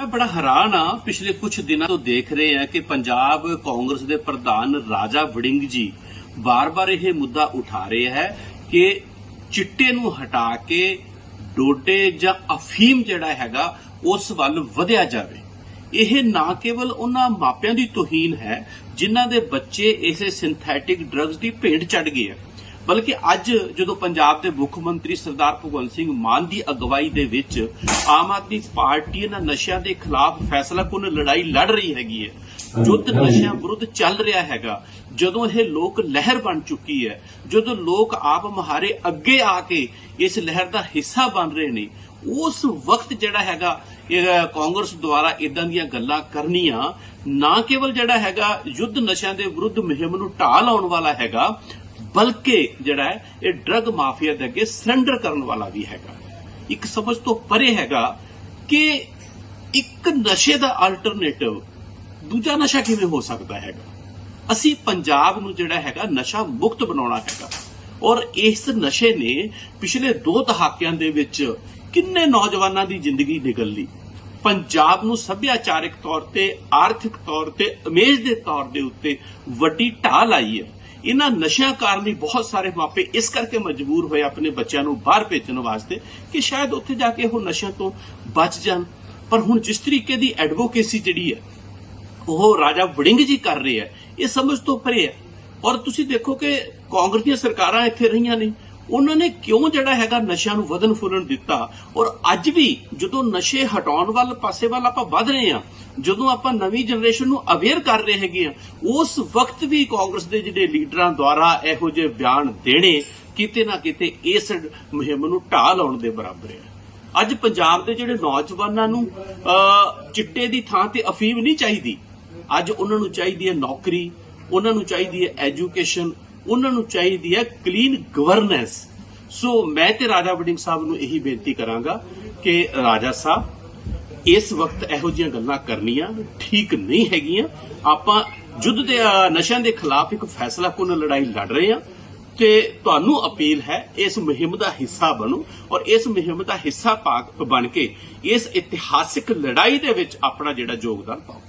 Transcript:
ਮੈਂ ਬੜਾ ਹੈਰਾਨ ਆ ਪਿਛਲੇ ਕੁਝ ਦਿਨਾਂ ਤੋਂ ਦੇਖ ਰਹੇ ਆ ਕਿ ਪੰਜਾਬ ਕਾਂਗਰਸ ਦੇ ਪ੍ਰਧਾਨ ਰਾਜਾ ਵੜਿੰਗ ਜੀ ਬਾਰ-ਬਾਰ ਇਹ ਮੁੱਦਾ ਉਠਾ ਰਹੇ ਹੈ ਕਿ ਚਿੱਟੇ ਨੂੰ ਹਟਾ ਕੇ ਡੋਡੇ ਜਾਂ ਅਫੀਮ ਜਿਹੜਾ ਹੈਗਾ, ਉਸ ਵੱਲ ਵਧਿਆ ਜਾਵੇ। ਇਹ ਨਾ ਕੇਵਲ ਉਹਨਾਂ ਮਾਪਿਆਂ ਦੀ ਤੋਹੀਨ ਹੈ, ਜਿਨ੍ਹਾਂ ਦੇ ਬੱਚੇ ਇਸੇ ਸਿੰਥੈਟਿਕ ਡਰੱਗਸ ਦੀ ਭੇਟ ਚੜ ਗਏ ਆ। ਬਲਕਿ ਅੱਜ ਜਦੋਂ ਪੰਜਾਬ ਦੇ ਮੁੱਖ ਮੰਤਰੀ ਸਰਦਾਰ ਭਗਵੰਤ ਸਿੰਘ ਮਾਨ ਦੀ ਅਗਵਾਈ ਦੇ ਵਿੱਚ ਆਮ ਆਦਮੀ ਪਾਰਟੀ ਇਹਨਾਂ ਨਸ਼ਿਆਂ ਦੇ ਖਿਲਾਫ ਫੈਸਲਾਕੁਨ ਲੜਾਈ ਲੜ ਰਹੀ ਹੈਗੀ ਹੈ ਯੁੱਧ ਨਸ਼ਿਆਂ ਵਿਰੁੱਧ ਚੱਲ ਰਿਹਾ ਹੈਗਾ ਜਦੋਂ ਇਹ ਲੋਕ ਲਹਿਰ ਬਣ ਚੁੱਕੀ ਹੈ ਜਦੋਂ ਲੋਕ ਆਪ ਮਹਾਰੇ ਅੱਗੇ ਆ ਕੇ ਇਸ ਲਹਿਰ ਦਾ ਹਿੱਸਾ ਬਣ ਰਹੇ ਨੇ ਉਸ ਵਕਤ ਜਿਹੜਾ ਹੈਗਾ ਇਹ ਕਾਂਗਰਸ ਦੁਆਰਾ ਇਦਾਂ ਦੀਆਂ ਗੱਲਾਂ ਕਰਨੀਆਂ ਨਾ ਕੇਵਲ ਜਿਹੜਾ ਹੈਗਾ ਯੁੱਧ ਨਸ਼ਿਆਂ ਦੇ ਵਿਰੁੱਧ ਮੁਹਿੰਮ ਨੂੰ ਢਾਲ ਲਾਉਣ ਵਾਲਾ ਹੈਗਾ ਬਲਕਿ ਜਿਹੜਾ ਹੈ, ਇਹ ਡਰੱਗ ਮਾਫੀਆ ਦੇ ਅੱਗੇ ਸਰੈਂਡਰ ਕਰਨ ਵਾਲਾ ਵੀ ਹੈਗਾ। ਇੱਕ ਸਮਝ ਤੋਂ ਪਰੇ ਹੈਗਾ ਕਿ ਇੱਕ ਨਸ਼ੇ ਦਾ ਆਲਟਰਨੇਟਿਵ ਦੂਜਾ ਨਸ਼ਾ ਕਿਵੇਂ ਹੋ ਸਕਦਾ ਹੈਗਾ? ਅਸੀਂ ਪੰਜਾਬ ਨੂੰ ਜਿਹੜਾ ਹੈਗਾ, ਨਸ਼ਾ ਮੁਕਤ ਬਣਾਉਣਾ ਹੈਗਾ। ਔਰ ਇਸ ਨਸ਼ੇ ਨੇ ਪਿਛਲੇ ਦੋ ਦਹਾਕਿਆਂ ਦੇ ਵਿੱਚ ਕਿੰਨੇ ਨੌਜਵਾਨਾਂ ਦੀ ਜ਼ਿੰਦਗੀ ਨਿਗਲ ਲਈ? ਪੰਜਾਬ ਨੂੰ ਸੱਭਿਆਚਾਰਕ ਤੌਰ ਤੇ, ਆਰਥਿਕ ਤੌਰ ਤੇ ਇਮੇਜ ਦੇ ਤੌਰ ਦੇ ਉੱਤੇ ਵੱਡੀ ਢਾਲ ਆਈ ਹੈ। ਇਹਨਾਂ ਨਸ਼ਿਆਂ ਕਾਰਨ ਹੀ ਬਹੁਤ ਸਾਰੇ ਮਾਪੇ ਇਸ ਕਰਕੇ ਮਜਬੂਰ ਹੋਏ ਆਪਣੇ ਬੱਚਿਆਂ ਨੂੰ ਬਾਹਰ ਭੇਜਣ ਵਾਸਤੇ ਕਿ ਸ਼ਾਇਦ ਉੱਥੇ ਜਾ ਕੇ ਉਹ ਨਸ਼ਿਆਂ ਤੋਂ ਬਚ ਜਾਣ। ਪਰ ਹੁਣ ਜਿਸ ਤਰੀਕੇ ਦੀ ਐਡਵੋਕੇਸੀ ਜਿਹੜੀ ਹੈ, ਉਹ ਰਾਜਾ ਵੜਿੰਗ ਜੀ ਕਰ ਰਹੇ ਹੈ, ਇਹ ਸਮਝ ਤੋਂ ਪਰੇ ਹੈ। ਔਰ ਤੁਸੀਂ ਦੇਖੋ ਕਿ ਕਾਂਗਰਸ ਦੀਆਂ ਸਰਕਾਰਾਂ ਇੱਥੇ ਰਹੀਆਂ ਨੇ ਉਹਨਾਂ ਨੇ ਕਿਉਂ ਜਿਹੜਾ ਹੈਗਾ ਨਸ਼ਿਆਂ ਨੂੰ ਵਧਨ ਫੁੱਲਣ ਦਿੱਤਾ? ਔਰ ਅੱਜ ਵੀ ਜਦੋਂ ਨਸ਼ੇ ਹਟਾਉਣ ਵੱਲ ਪਾਸੇ ਵੱਲ ਆਪਾਂ ਵੱਧ ਰਹੇ ਹਾਂ ਜਦੋਂ ਆਪਾਂ ਨਵੀਂ ਜਨਰੇਸ਼ਨ ਨੂੰ ਅਵੇਅਰ ਕਰ ਰਹੇ ਹੈਗੇ ਆ ਉਸ ਵਕਤ ਵੀ ਕਾਂਗਰਸ ਦੇ ਜਿਹੜੇ ਲੀਡਰਾਂ ਦੁਆਰਾ ਇਹੋ ਜਿਹੇ ਬਿਆਨ ਦੇਣੇ ਕਿਤੇ ਨਾ ਕਿਤੇ ਇਸ ਮੁਹਿੰਮ ਨੂੰ ਢਾਹ ਲਾਉਣ ਦੇ ਬਰਾਬਰ ਹੈ। ਅੱਜ ਪੰਜਾਬ ਦੇ ਜਿਹੜੇ ਨੌਜਵਾਨਾਂ ਨੂੰ ਅਹ, ਚਿੱਟੇ ਦੀ ਥਾਂ ਤੇ ਅਫੀਮ ਨਹੀਂ ਚਾਹੀਦੀ। ਅੱਜ ਉਹਨਾਂ ਨੂੰ ਚਾਹੀਦੀ ਹੈ ਨੌਕਰੀ ਉਹਨਾਂ ਨੂੰ ਚਾਹੀਦੀ ਹੈ ਐਜੂਕੇਸ਼ਨ ਉਹਨਾਂ ਨੂੰ ਚਾਹੀਦੀ ਹੈ ਕਲੀਨ ਗਵਰਨੈਂਸ ਸੋ ਮੈਂ ਤੇ ਰਾਜਾ ਵੜਿੰਗ ਸਾਹਿਬ ਨੂੰ ਇਹੀ ਬੇਨਤੀ ਕਰਾਂਗਾ ਕਿ ਰਾਜਾ ਸਾਹਿਬ, ਇਸ ਵਕਤ ਇਹੋ ਜਿਹੀਆਂ ਗੱਲਾਂ ਕਰਨੀਆਂ ਠੀਕ ਨਹੀਂ ਹੈਗੀਆਂ। ਆਪਾਂ ਯੁੱਧ ਦੇ ਨਸ਼ਿਆਂ ਦੇ ਖਿਲਾਫ ਇੱਕ ਫੈਸਲਾਕੁਨ ਲੜਾਈ ਲੜ ਰਹੇ ਹਾਂ ਤੇ ਤੁਹਾਨੂੰ ਅਪੀਲ ਹੈ ਇਸ ਮੁਹਿੰਮ ਦਾ ਹਿੱਸਾ ਬਣੋ ਔਰ ਇਸ ਮੁਹਿੰਮ ਦਾ ਹਿੱਸਾ ਬਣ ਕੇ ਇਸ ਇਤਿਹਾਸਿਕ ਲੜਾਈ ਦੇ ਵਿੱਚ ਆਪਣਾ ਜਿਹੜਾ ਯੋਗਦਾਨ ਪਾਓ।